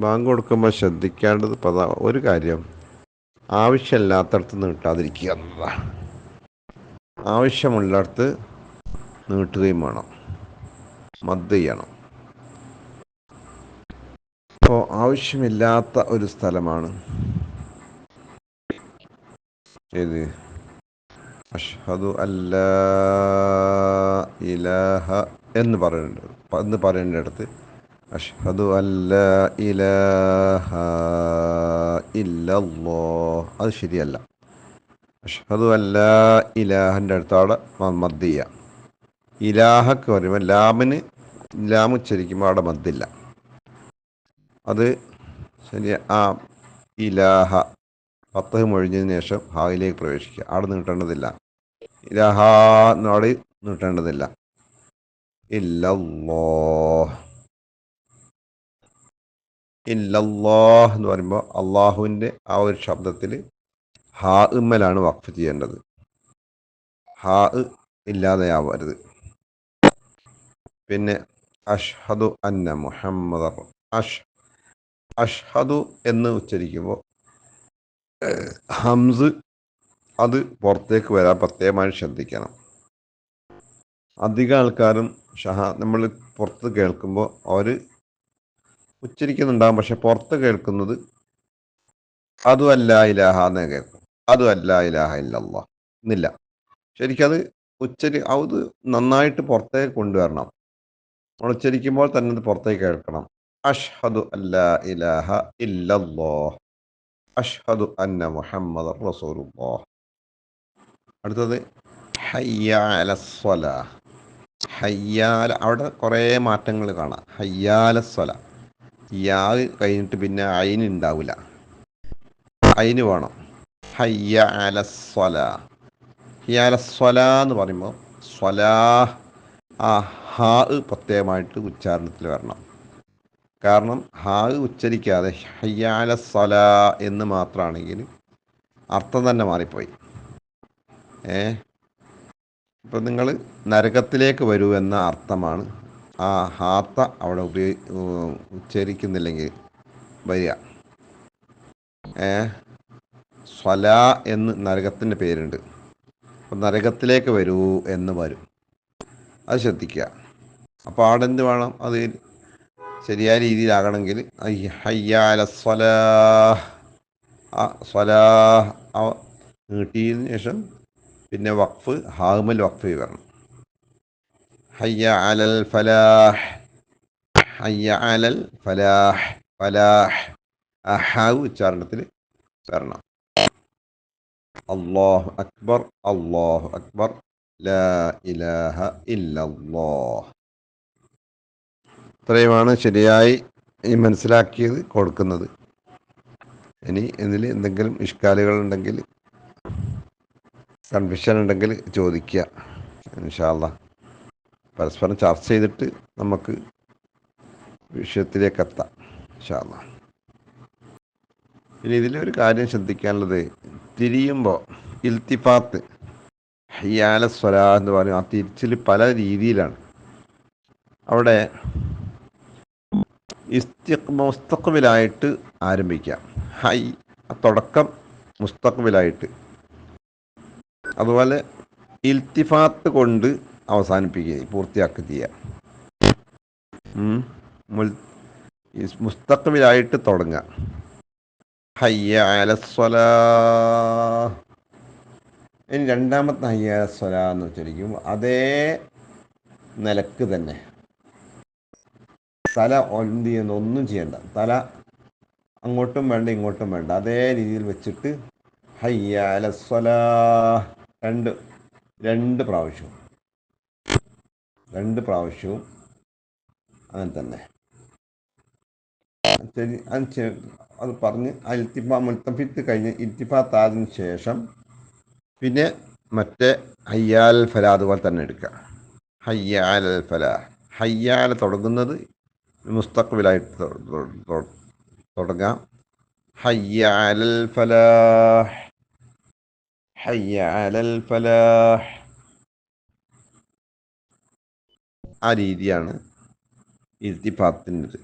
Bank കൊടുക്കുമ്പോൾ ശ്രദ്ധിക്കേണ്ടത് പദ ഒരു കാര്യം. ആവശ്യമില്ലാത്തടത്ത് നീട്ടാതിരിക്കുക എന്നതാണ്. ആവശ്യമുള്ളിടത്ത് നീട്ടുകയും വേണം. മദ് ചെയ്യണം. അപ്പോൾ ആവശ്യമില്ലാത്ത ഒരു സ്ഥലമാണ്. ഏത്? അഷ്ഹദു അല്ല ഇലാഹ എന്ന് പറയുന്നുണ്ട്. എന്ന് പറയേണ്ടടുത്ത് അഷ്ഹദു അല്ല ഇലാഹ ഇല്ലല്ലോ. അത് ശരിയല്ല. അഷ്ഹദു അല്ല ഇലാഹന്റെ അടുത്താണ് മദ്ദിയ. ഇലാഹക്ക് പറയുമ്പോൾ ലാമിന് ലാം ഉച്ചരിക്കുമ്പോൾ അവിടെ മദ്ദില്ല. അത് ശരി ആ ഇലാഹ പത്തഹ് മൊഴിഞ്ഞതിന് ശേഷം ഹായിലേക്ക് പ്രവേശിക്കുക. അവിടെ നീട്ടേണ്ടതില്ല. ഇലാഹ എന്നവിടെ നീട്ടേണ്ടതില്ല. ഇല്ലല്ലോ. ഇല്ലല്ലോ എന്ന് പറയുമ്പോൾ അള്ളാഹുവിന്റെ ആ ഒരു ശബ്ദത്തിൽ ഹാ ഇമ്മലാണ് വഖഫ് ചെയ്യേണ്ടത്. ഹാ ഇല്ലാതെയാവരുത്. പിന്നെ അഷ്ഹദു അന്ന മുഹമ്മദ് അഷ് അഷ്ഹദു എന്ന് ഉച്ചരിക്കുമ്പോൾ ഹംസ് അത് പുറത്തേക്ക് വരാൻ പ്രത്യേകമായി ശ്രദ്ധിക്കണം. അധിക ആൾക്കാരും ഷഹ നമ്മൾ പുറത്ത് കേൾക്കുമ്പോൾ അവർ ഉച്ചരിക്കുന്നുണ്ടാകും പക്ഷെ പുറത്ത് കേൾക്കുന്നത് അതും അല്ല ഇലാഹ എന്ന് കേൾക്കും. അതും അല്ല ഇലാഹ ഇല്ലല്ലാ എന്നില്ല. ശരിക്കത് ഉച്ചരി അത് നന്നായിട്ട് പുറത്തേക്ക് കൊണ്ടുവരണം. നമ്മൾ ഉച്ചരിക്കുമ്പോൾ തന്നെ അത് പുറത്തേക്ക് കേൾക്കണം. അഷ്ഹദു അല്ല ഇലാഹ ഇല്ലല്ലോ. അഷ്ഹദു അന്ന മുഹമ്മദ് റസൂലുള്ളാ. അടുത്തത് ഹയ്യാലസ്വല ഹയ്യാല അവിടെ കുറേ മാറ്റങ്ങൾ കാണാം. ഹയ്യാലസ്വല യാ കഴിഞ്ഞിട്ട് പിന്നെ അയിന് ഉണ്ടാവില്ല അയിന് വേണം. ഹയ്യ അലസ്വല ഹിയാലസ്വല എന്ന് പറയുമ്പോൾ സ്വലാ ആ ഹാ പ്രത്യേകമായിട്ട് ഉച്ചാരണത്തിൽ വരണം. കാരണം ഹാ ഉച്ചരിക്കാതെ ഹയ്യാല സ്വല എന്ന് മാത്രമാണെങ്കിൽ അർത്ഥം തന്നെ മാറിപ്പോയി. ഏ? ഇപ്പം നിങ്ങൾ നരകത്തിലേക്ക് വരൂ എന്ന അർത്ഥമാണ് ആ ഹാത്ത അവിടെ ഉപയോഗി ഉച്ചരിക്കുന്നില്ലെങ്കിൽ വരിക. ഏ? സ്വല എന്ന് നരകത്തിന്റെ പേരുണ്ട്. അപ്പം നരകത്തിലേക്ക് വരൂ എന്ന് വരും. അത് ശ്രദ്ധിക്കുക. അപ്പോൾ അവിടെ എന്ത് വേണം? അത് ശരിയായ രീതിയിലാകണമെങ്കിൽ ഹയ്യാല സ്വല. സ്വലാ നീട്ടിയതിന് ശേഷം പിന്നെ വഖഫ് ഹാമൽ വഖഫ് വരണം ഹയ്യ അലൽ ഫലാഹ്. ഹയ്യ അലൽ ഫലാഹ്. ഫലാഹ്. അഹാവ് ഹാവ് ഉച്ചാരണത്തിൽ വരണം അള്ളാഹു അക്ബർ അള്ളാഹു അക്ബർ. ലാ ഇലാഹ ഇല്ലല്ലാഹ്. ഇത്രയുമാണ് ശരിയായി ഈ മനസ്സിലാക്കിയത് കൊടുക്കുന്നത്. ഇനി ഇതിൽ എന്തെങ്കിലും ഇഷ്കാലുകൾ ഉണ്ടെങ്കിൽ കൺഫ്യൂഷൻ ഉണ്ടെങ്കിൽ ചോദിക്കുക. ഇൻഷാല്ല പരസ്പരം ചർച്ച ചെയ്തിട്ട് നമുക്ക് വിഷയത്തിലേക്ക് എത്താം ഇൻഷാല്ല ഇനി ഇതിലൊരു കാര്യം ശ്രദ്ധിക്കാനുള്ളത് തിരിയുമ്പോൾ ഇൽത്തിഫാത്ത് ഹയ്യാല സ്വലാ എന്ന് പറയും ആ തിരിച്ചിൽ പല രീതിയിലാണ്. അവിടെ മുസ്തഖബിലായിട്ട് ആരംഭിക്കാം ഹൈ തുടക്കം മുസ്തഖബിലായിട്ട്. അതുപോലെ ഇൽത്തിഫാത്ത് കൊണ്ട് അവസാനിപ്പിക്കുക പൂർത്തിയാക്കുക ചെയ്യുക മുസ്തഖബിലായിട്ട് തുടങ്ങുക ഹയ്യ അലസ്വല ഇനി രണ്ടാമത്തെ ഹയ്യ അലസ്വല എന്ന് വെച്ചിരിക്കും അതേ നിലയ്ക്ക് തന്നെ. തല എന്ത് ചെയ്യുന്ന ഒന്നും ചെയ്യണ്ട. തല അങ്ങോട്ടും വേണ്ട ഇങ്ങോട്ടും വേണ്ട. അതേ രീതിയിൽ വെച്ചിട്ട് ഹയ്യ അലസ്വല രണ്ട് രണ്ട് പ്രാവശ്യവും രണ്ട് പ്രാവശ്യവും അങ്ങനെ തന്നെ. ശരി അത് പറഞ്ഞ് ആ ഇൽത്തിഫാ മുൽത്തഫിത്ത് കഴിഞ്ഞ് ഇൽത്തിഫാത്താതിന് ശേഷം പിന്നെ മറ്റേ ഹയ്യാൽ ഫല അതുപോലെ തന്നെ എടുക്കുക. ഹയ്യാൽ ഫല. ഹയ്യാൽ തുടങ്ങുന്നത് മുസ്തഖബിലായിട്ട് തുടങ്ങാം. ഹയ്യാൽ ഫലാഹ് ഹയ്യാൽ ഫലാഹ് ആ രീതിയാണ് ഇൽത്തിഫാത്തിന്റെത്